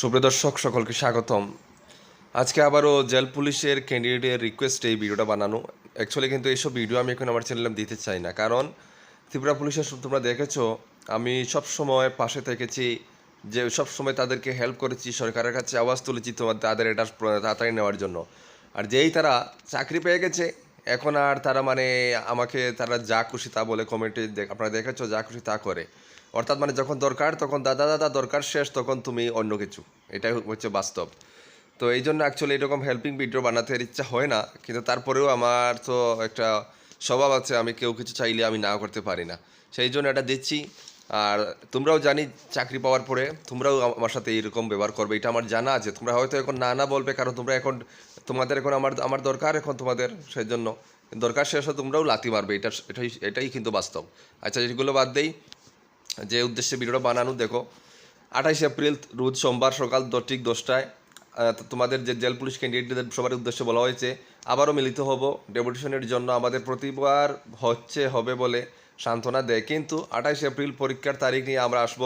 সুপ্রিয় দর্শক, সকলকে স্বাগতম। আজকে আবারও জেল পুলিশের ক্যান্ডিডেটের রিকোয়েস্টে এই ভিডিওটা বানানো। অ্যাকচুয়ালি কিন্তু এইসব ভিডিও আমি এখন আমার চ্যানেলে দিতে চাই না। কারণ ত্রিপুরা পুলিশের তোমরা দেখেছ, আমি সব সময় পাশে থেকেছি, যে সব সময় তাদেরকে হেল্প করেছি, সরকারের কাছে আওয়াজ তুলেছি তোমার তাদের এটা তাড়াতাড়ি নেওয়ার জন্য। আর যেই তারা চাকরি পেয়ে গেছে এখন আর তারা মানে আমাকে তারা যা খুশি তা বলে কমেন্টে আপনারা দেখেছ যা খুশি তা করে। অর্থাৎ মানে যখন দরকার তখন দাদা দাদা দরকার শেষ, তখন তুমি অন্য কিছু। এটাই হচ্ছে বাস্তব। তো এই জন্য অ্যাকচুয়ালি এরকম হেল্পিং ভিডিও বানাতে ইচ্ছা হয় না। কিন্তু তারপরেও আমার তো একটা স্বভাব আছে, আমি কেউ কিছু চাইলে আমি না করতে পারি না। সেই জন্য এটা দিচ্ছি। আর তোমরাও জানি চাকরি পাওয়ার পরে তোমরাও আমার সাথে এরকম ব্যবহার করবে, এটা আমার জানা আছে। তোমরা হয়তো এখন না না বলবে, কারণ তোমরা এখন, তোমাদের এখন আমার আমার দরকার এখন তোমাদের সেই জন্য দরকার শেষ হয় তোমরাও লাথি মারবে, এটা এটাই এটাই কিন্তু বাস্তব। আচ্ছা যেগুলো বাদ দেই, যে উদ্দেশ্যে ভিডিওটা বানানো, দেখো। আঠাইশে এপ্রিল রোজ সোমবার সকাল ঠিক দশটায় তোমাদের যে জেল পুলিশ ক্যান্ডিডেটদের সবার উদ্দেশ্যে বলা হয়েছে, আবারও মিলিত হব। ডেপুটেশনের জন্য আমাদের প্রতিবার হচ্ছে, হবে বলে সান্ত্বনা দেয়। কিন্তু আঠাইশে এপ্রিল পরীক্ষার তারিখ নিয়ে আমরা আসব।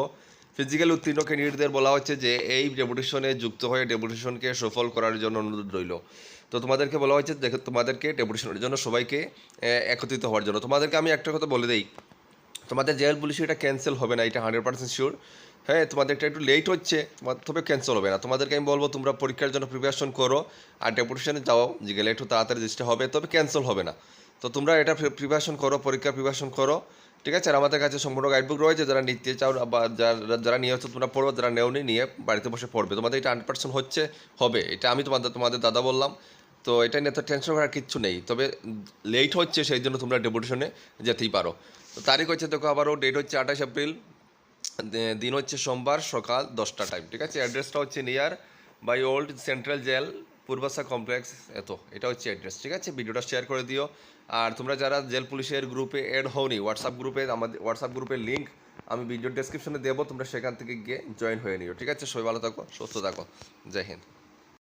ফিজিক্যাল উত্তীর্ণ ক্যান্ডিডেটদের বলা হচ্ছে যে এই ডেপুটেশনে যুক্ত হয়ে ডেপুটেশনকে সফল করার জন্য অনুরোধ রইল। তো তোমাদেরকে বলা হয়েছে, দেখো তোমাদেরকে ডেপুটেশনের জন্য সবাইকে একত্রিত হওয়ার জন্য। তোমাদেরকে আমি একটা কথা বলে দিই। তোমাদের জেল পুলিশ এটা ক্যান্সেল হবে না, এটা হান্ড্রেড পার্সেন্ট শিওর হ্যাঁ তোমাদের একটা লেট হচ্ছে তবে ক্যান্সেল হবে না। তোমাদেরকে আমি বলব, তোমরা পরীক্ষার জন্য প্রিপারেশন করো, আর ডেপুটেশনে যাও, যে গেলে একটু তাড়াতাড়ি রেজিস্টার হবে, তবে ক্যান্সেল হবে না। তো তোমরা এটা প্রিপারেশন করো পরীক্ষা প্রিপারেশন করো, ঠিক আছে? আর আমাদের কাছে সম্পূর্ণ গাইডবুক রয়েছে, যারা নিতে চাও বা যারা যারা নিয়ে হচ্ছে তোমরা পড়বে, যারা নেওনি, নিয়ে বাড়িতে বসে পড়বে। তোমাদের এটা হান্ড্রেড পার্সেন্ট হচ্ছে, হবে। এটা আমি তোমাদের তোমাদের দাদা বললাম। তো এটা নিয়ে তো টেনশন করার কিচ্ছু নেই। তবে লেট হচ্ছে, সেই জন্য তোমরা ডেপুটেশনে যেতেই পারো। তো তারিখ হচ্ছে দেখো আবারও ডেট হচ্ছে আঠাশ এপ্রিল। দিন হচ্ছে সোমবার সকাল দশটা টাইম ঠিক আছে? অ্যাড্রেসটা হচ্ছে near by old central jail Purbasha complex, এত, এটা হচ্ছে অ্যাড্রেস ঠিক আছে? ভিডিওটা শেয়ার করে দিও। আর তোমরা যারা জেল পুলিশের গ্রুপে অ্যাড হওনি হোয়াটসঅ্যাপ গ্রুপে আমাদের হোয়াটসঅ্যাপ গ্রুপের লিঙ্ক আমি ভিডিও ডেসক্রিপশনে দেবো, তোমরা সেখান থেকে গিয়ে জয়েন হয়ে নিও, ঠিক আছে? সবাই ভালো থাকো, সুস্থ থাকো। জয় হিন্দ।